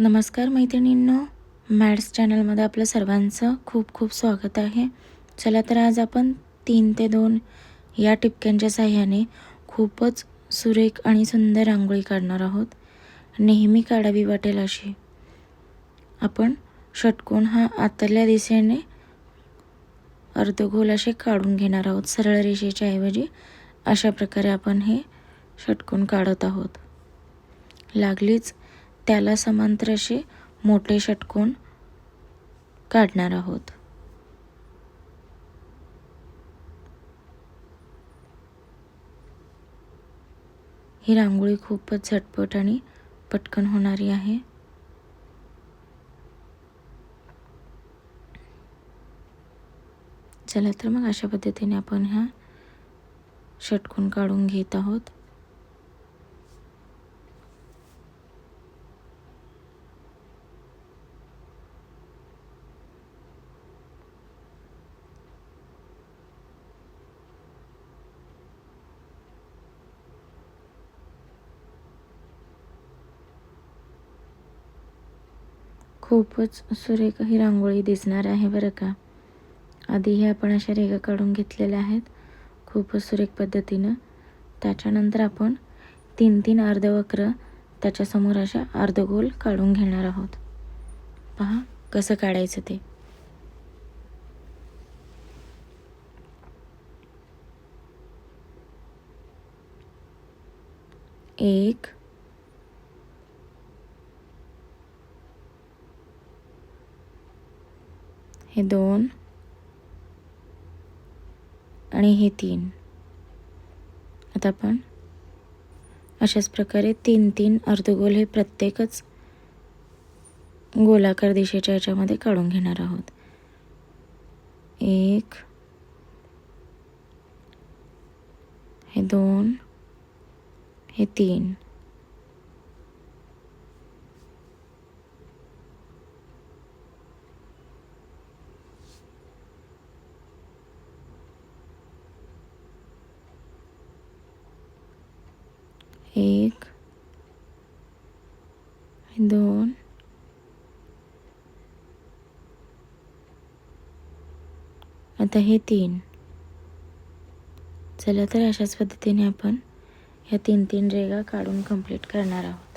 नमस्कार मैत्रिणींनो मॅड्स चॅनलमध्ये आपलं सर्वांचं खूप खूप स्वागत आहे. चला तर आज आपण तीन ते दोन या टिपक्यांच्या साह्याने खूपच सुरेख आणि सुंदर रांगोळी काढणार आहोत. नेहमी काढावी वाटेल अशी. आपण षटकोन हा आतल्या दिशेने अर्धगोल असे काढून घेणार आहोत. सरळ रेषेच्या ऐवजी अशा प्रकारे आपण हे षटकोन काढत आहोत. लागलीच त्याला समांतर असे मोठे षटकोन काढणार आहोत. ही रांगोळी खूपच झटपट आणि पटकन होणारी आहे. चला तर मग अशा पद्धतीने आपण ह्या षटकोन काढून घेत आहोत. खूपच सुरेख ही रांगोळी दिसणार आहे बरं का. आधी हे आपण अशा रेगा काढून घेतलेल्या आहेत. खूपच सुरेख पद्धतीनं. त्याच्यानंतर आपण तीन तीन अर्धवक्र त्याच्यासमोर अशा अर्धगोल काढून घेणार आहोत. पहा कसं काढायचं ते. एक हे दोन आणि हे तीन. आता आपण अशाच प्रकारे तीन तीन अर्धगोल हे प्रत्येकच गोलाकार दिशेच्या याच्यामध्ये काढून घेणार आहोत. एक हे दोन हे तीन. एक दोन आता हे तीन. चला तर अशाच पद्धतीने आपण ह्या तीन तीन रेगा काढून कंप्लीट करणार आहोत.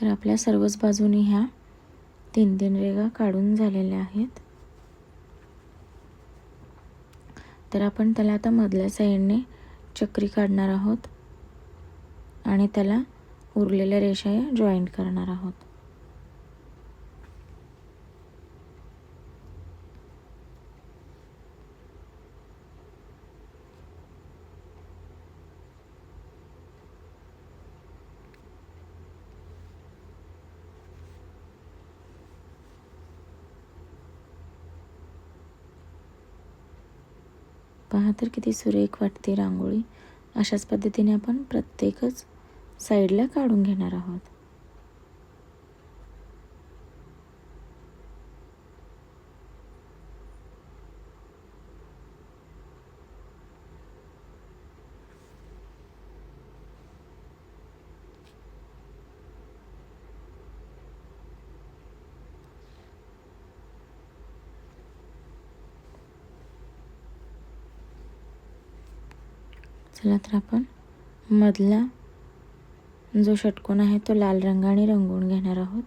तर आपल्या सर्वच बाजूनी ह्या तीन तीन रेगा काढून झालेल्या आहेत. तर आपण त्याला आता मधल्या साईडने चक्री काढणार आहोत आणि त्याला उरलेल्या रेषा या जॉईंट करणार आहोत. पहा तर किती सुरेख वाटते रांगोळी. अशाच पद्धतीने आपण प्रत्येकच साईडला काढून घेणार आहोत. चला तर आपण मधला जो षटकोन आहे तो लाल रंगाने रंगवून घेणार आहोत.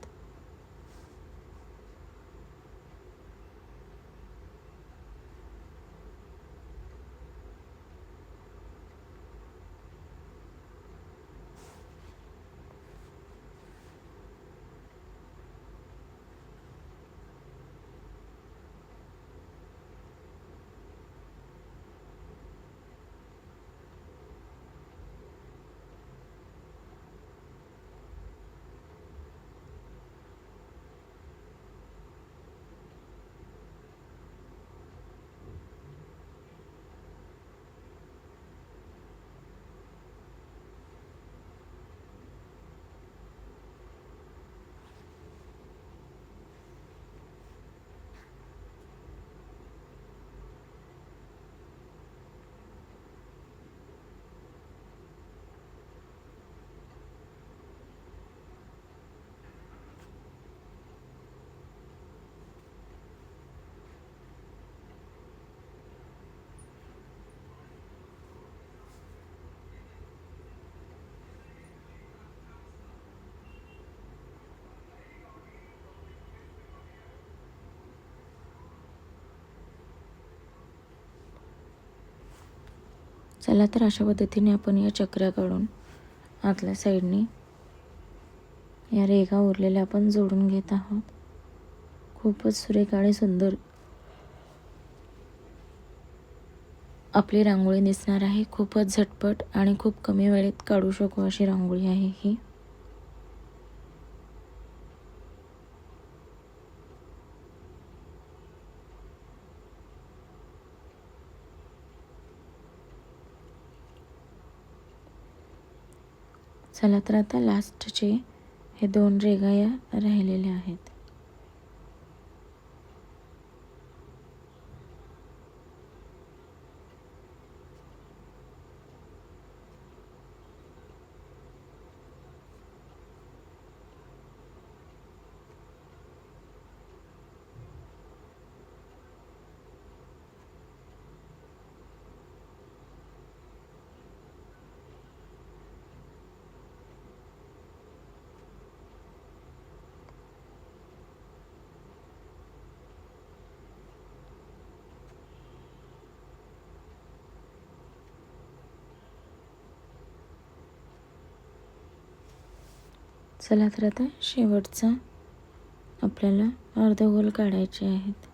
चला तर अशा पद्धतीने आपण या चक्र्या काढून आतल्या साईडने या रेगा उरलेल्या आपण जोडून घेत आहोत. खूपच सुरेख आणि सुंदर आपली रांगोळी दिसणार आहे. खूपच झटपट आणि खूप कमी वेळेत काढू शकू अशी रांगोळी आहे ही. चला तर आता लास्टचे हे दोन रेगा या राहिलेल्या आहेत. चला तर आता शेवटचा. आपल्याला अर्धगोल काढायचे आहेत.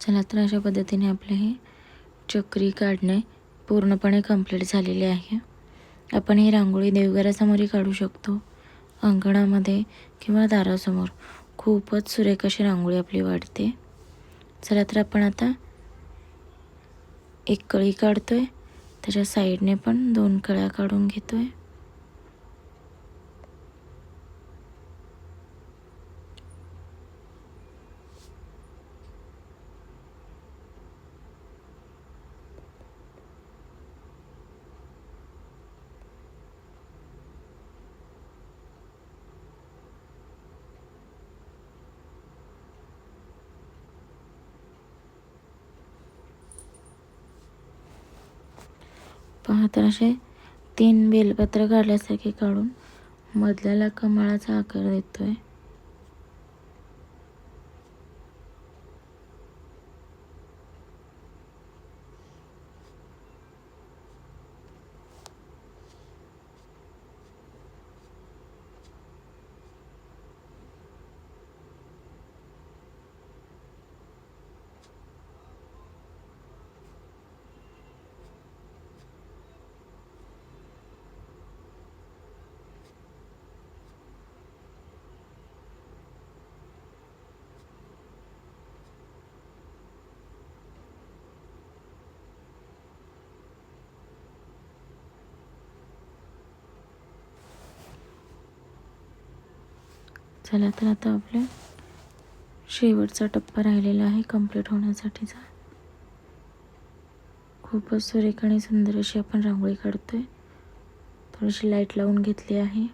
चला तर अशा पद्धतीने आपले हे चक्री काढणे पूर्णपणे कंप्लीट झालेले आहे. आपण ही रांगोळी देवघरासमोरही काढू शकतो. अंगणामध्ये किंवा दारासमोर खूपच सुरेख अशी रांगोळी आपली वाढते. चला तर आपण आता एक कळी काढतो आहे त्याच्या साईडने पण दोन कळ्या काढून घेतो आहे तर असे तीन बेलपत्र काढल्यासारखे काढून मधल्याला कमळाचा आकार देतो आहे चला तर आता आपल्या शेवटचा टप्पा राहिलेला आहे कंप्लीट होण्यासाठीचा. खूपच सुरेख आणि सुंदर अशी आपण रांगोळी काढतोय. थोडीशी लाइट लावून घेतली आहे.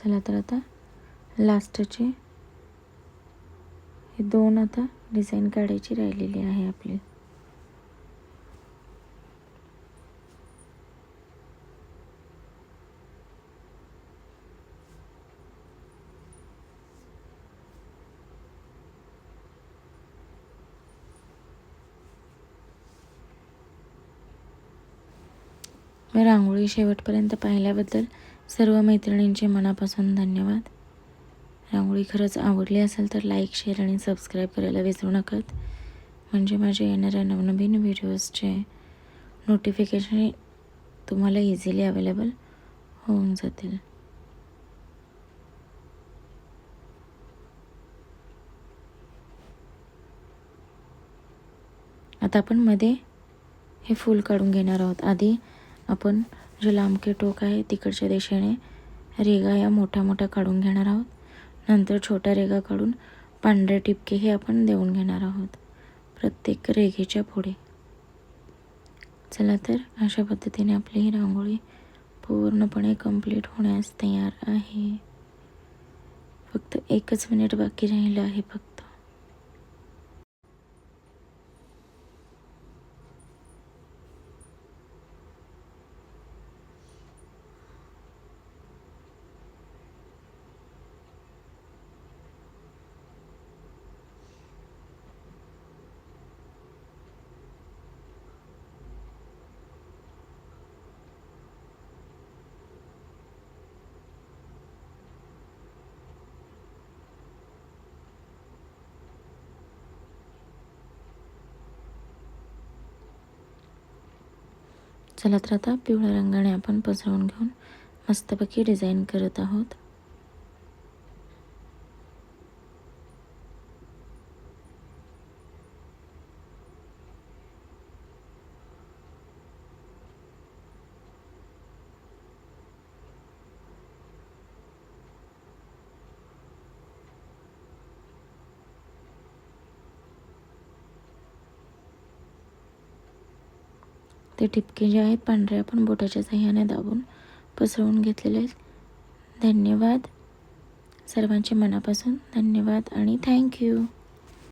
चला तर आता लास्टचे हे दोन आता डिझाईन काढायची राहिलेली आहे आपली. मी रांगोळी शेवटपर्यंत पाहिल्याबद्दल सर्व मैत्रिणींचे मनापासून धन्यवाद. रांगोळी खरंच आवडली असेल तर लाईक शेअर आणि सबस्क्राईब करायला विसरू नकात म्हणजे माझ्या येणाऱ्या नवनवीन व्हिडिओजचे नोटिफिकेशन तुम्हाला इझिली अवेलेबल होऊन जातील. आता आपण मध्ये हे फूल काढून घेणार आहोत. आधी आपण जे लांबके टोक आहे तिकडच्या दिशेने रेगा या मोठ्या मोठ्या काढून घेणार आहोत. नंतर छोट्या रेगा काढून पांढरे टिपके हे आपण देऊन घेणार आहोत. प्रत्येक रेघेच्या पुढे. चला तर अशा पद्धतीने आपली ही रांगोळी पूर्णपणे कंप्लीट होण्यास तयार आहे. फक्त एकच मिनिट बाकी राहिलं आहे फक्त चला तर आता पिवळ्या रंगाने आपण पसरवून घेऊन मस्तपैकी डिझाईन करत आहोत. ते ठिपके जे आहेत पांढरे आपण बोटाच्या साह्याने दाबून पसरवून घेतलेले आहेत. धन्यवाद. सर्वांचे मनापासून धन्यवाद आणि थँक्यू